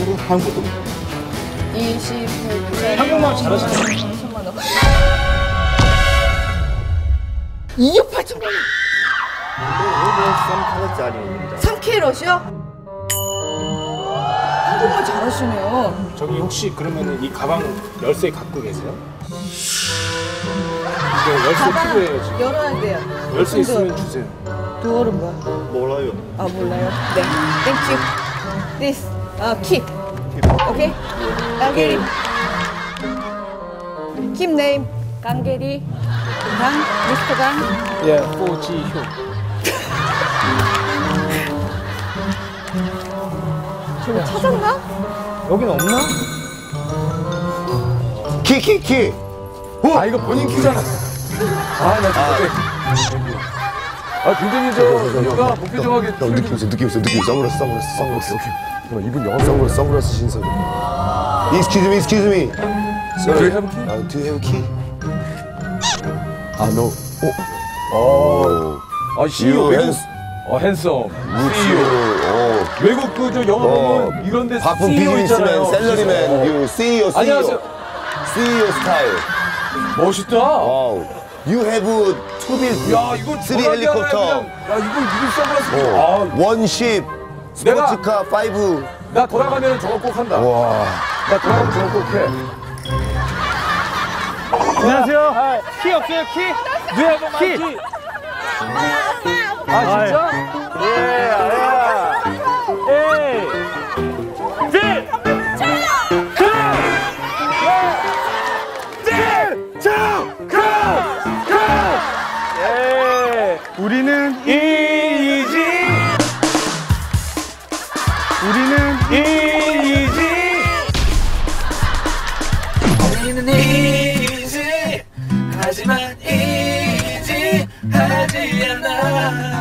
한국 한국도 20, 100, 한국말 잘하시네요. 3만 원. 2억 8천 원. 이거 3카라짜리입니다. 3캐럿이요? 한국말 잘하시네요. 저기 혹시 그러면 이 가방 열쇠 갖고 계세요? 이게 열쇠 필요해요 지금. 열어야 돼요. 열쇠 있으면 주세요. 도어는 뭐야? 몰라요. 아 몰라요. 네. Thank you. This. 아 키. 오케이. 깡게리. 킴 네임. 깡게리. 강. 미스터 강. 예, 꼬지효. 저거 찾았나? 여긴 없나? 키 키키. 아 이거 본인 키잖아. 아나 아 굉장히 저 뭔가 목표정하게 형 느낌 있어 느낌 있어 느낌 있어. 선글라스 선글라스 선글라스. 오케이. 이분 영어 선글라스 선글라스 신사. Excuse me, excuse me. Do you have a key? Uh, do you have a key? 아, no. 어. 아 CEO 외국 어 핸섬 CEO. 어. 외국 그 저 영화 보면 이런 데 바쁜. 비즈니스맨, 셀러리맨, CEO, CEO. 안녕하세요. CEO 스타일. 멋있다. 와우. You have two bill, 야 이거 helicopter, 그냥, 야 이거 이거 선글라스. 어. one ship, 내가- 스포츠카 five. 아, 나 돌아가면 저거 꼭 한다. 와. 나 돌아가면 저거 꼭 해. 안녕하세요. 키 없어요, 키? 네, 키. 아 진짜? 예, 우리는 이지. 우리는 이지. 우리는 이지 하지만 이지 하지 않아